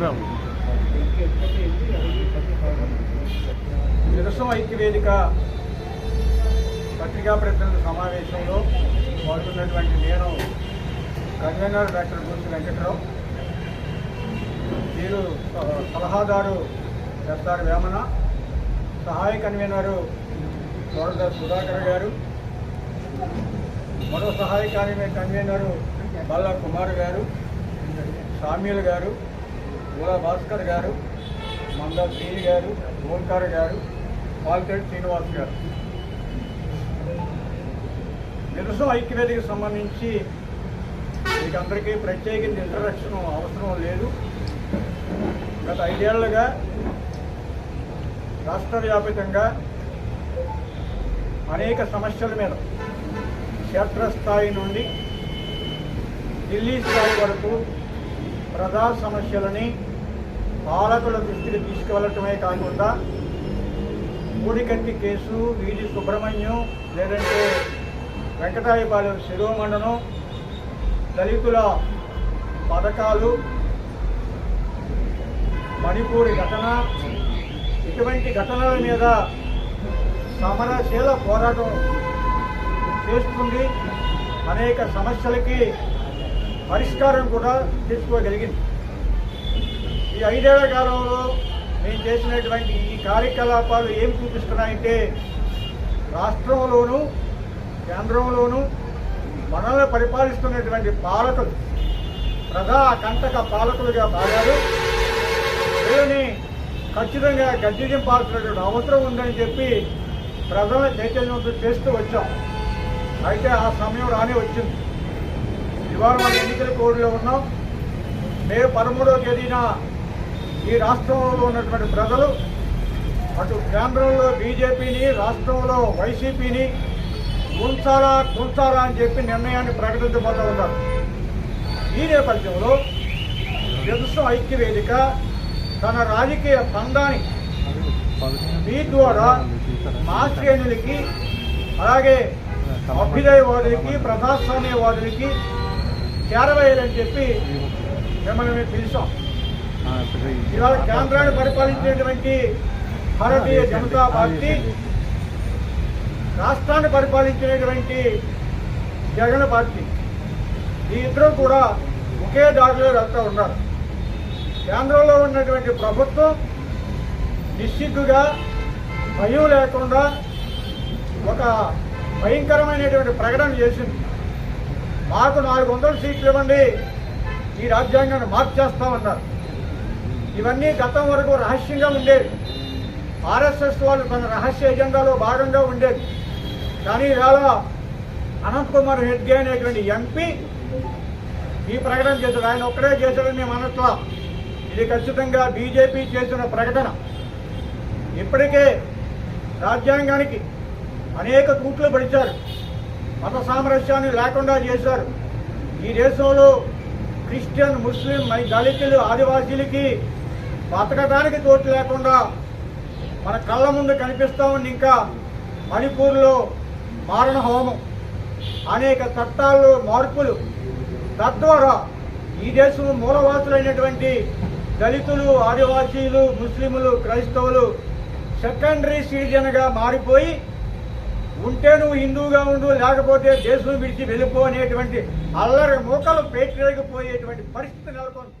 శివరాము నిరసన ఐక్యవేదిక పత్రికా ప్రతినిధుల సమావేశంలో పాల్గొన్నటువంటి నేను కన్వీనర్ డాక్టర్ గురించి వెంకట్రావు. వీరు సలహాదారు ఎస్ఆర్ వేమన సహాయ కన్వీనరు గౌరవ సుధాకర్ గారు మరో సహాయ కన్వీనరు బల్లా కుమార్ గారు సామ్యుల్ గారు ఊలా భాస్కర్ గారు మందా శ్రీని గారు ఓంకార్ గారు పాల్తేడు శ్రీనివాస్ గారు. నిరసన ఐక్యవేదికి సంబంధించి మీకు అందరికీ ప్రత్యేకించి ఇంట్రడక్షన్ అవసరం లేదు. గత ఐదేళ్ళుగా రాష్ట్ర వ్యాపితంగా అనేక సమస్యల మీద క్షేత్రస్థాయి నుండి ఢిల్లీ స్థాయి వరకు ప్రజా సమస్యలని పాలకుల దృష్టికి తీసుకువెళ్ళటమే కాకుండా మూడికంటి కేసు వీడి సుబ్రహ్మణ్యం లేదంటే వెంకటాయపాలెం శిరోమండనం దళితుల పథకాలు మణిపూర్ ఘటన ఇటువంటి ఘటనల మీద సమరశీల పోరాటం చేస్తుంది. అనేక సమస్యలకి పరిష్కారం కూడా తీసుకోగలిగింది ఈ ఐదేళ్ళ కాలంలో మేము చేసినటువంటి ఈ కార్యకలాపాలు ఏం చూపిస్తున్నాయంటే రాష్ట్రంలోనూ కేంద్రంలోనూ మనల్ని పరిపాలిస్తున్నటువంటి పాలకులు ప్రజా కంటక పాలకులుగా మారారు. వీళ్ళని ఖచ్చితంగా గద్దె దింపాల్సినటువంటి అవసరం ఉందని చెప్పి ప్రజలను చైతన్యవంతం చేస్తూ వచ్చాం. అయితే ఆ సమయం రానే వచ్చింది. ఇవాళ మన ఎన్నికల కోడ్లో ఉన్నాం. మే పదమూడవ తేదీన ఈ రాష్ట్రంలో ఉన్నటువంటి ప్రజలు అటు కేంద్రంలో బీజేపీని రాష్ట్రంలో వైసీపీని ఉంచాలా కుంచాలా అని చెప్పి నిర్ణయాన్ని ప్రకటించబోతూ ఉన్నారు. ఈ నేపథ్యంలో తెలుసు ఐక్య వేదిక తన రాజకీయ పందాన్ని మీ ద్వారా మా శ్రేణులకి అలాగే అభ్యుదయవాదులకి ప్రజాస్వామ్యవాదులకి చేరవేయాలని చెప్పి మిమ్మల్ని మేము పిలిచాం. ఇవాళ కేంద్రాన్ని పరిపాలించేటువంటి భారతీయ జనతా పార్టీ రాష్ట్రాన్ని పరిపాలించినటువంటి జగన్ పార్టీ. ఈ ఇద్దరు కూడా ఒకే దారిలో వెళ్తూ ఉన్నారు. కేంద్రంలో ఉన్నటువంటి ప్రభుత్వం నిశ్చిద్దుగా భయం లేకుండా ఒక భయంకరమైనటువంటి ప్రకటన చేసింది. మాకు నాలుగు వందల సీట్లు ఇవ్వండి. ఈ రాజ్యాంగాన్ని మార్చేస్తామన్నారు ఇవన్నీ గతం వరకు రహస్యంగా ఉండేవి. ఆర్ఎస్ఎస్ వాళ్ళు తన రహస్య ఎజెండాలో భాగంగా ఉండేది కానీ ఇవాళ అనంత్ కుమార్ హెడ్గే అనేటువంటి ఎంపీ ఈ ప్రకటన చేశాడు. ఆయన ఒక్కడే చేశాడని మేము అనట్లా. ఇది ఖచ్చితంగా బీజేపీ చేసిన ప్రకటన. ఇప్పటికే రాజ్యాంగానికి అనేక కూట్లు పడిచారు. మత సామరస్యాన్ని లేకుండా చేశారు. ఈ దేశంలో క్రిస్టియన్ ముస్లిం మై దళితులు ఆదివాసీలకి బతకడానికి తోటు లేకుండా మన కళ్ళ ముందు కనిపిస్తా ఉంది ఇంకా మణిపూర్లో మారణ హోమం. అనేక చట్టాల్లో మార్పులు తద్వారా ఈ దేశంలో మూలవాసులైనటువంటి దళితులు ఆదివాసీలు ముస్లింలు క్రైస్తవులు సెకండరీ సిటిజన్గా మారిపోయి ఉంటే నువ్వు హిందువుగా ఉండు లేకపోతే దేశం విడిచి వెళ్ళిపో అనేటువంటి అల్లరి మూకలు పెట్టలేకపోయేటువంటి పరిస్థితి నెలకొంది.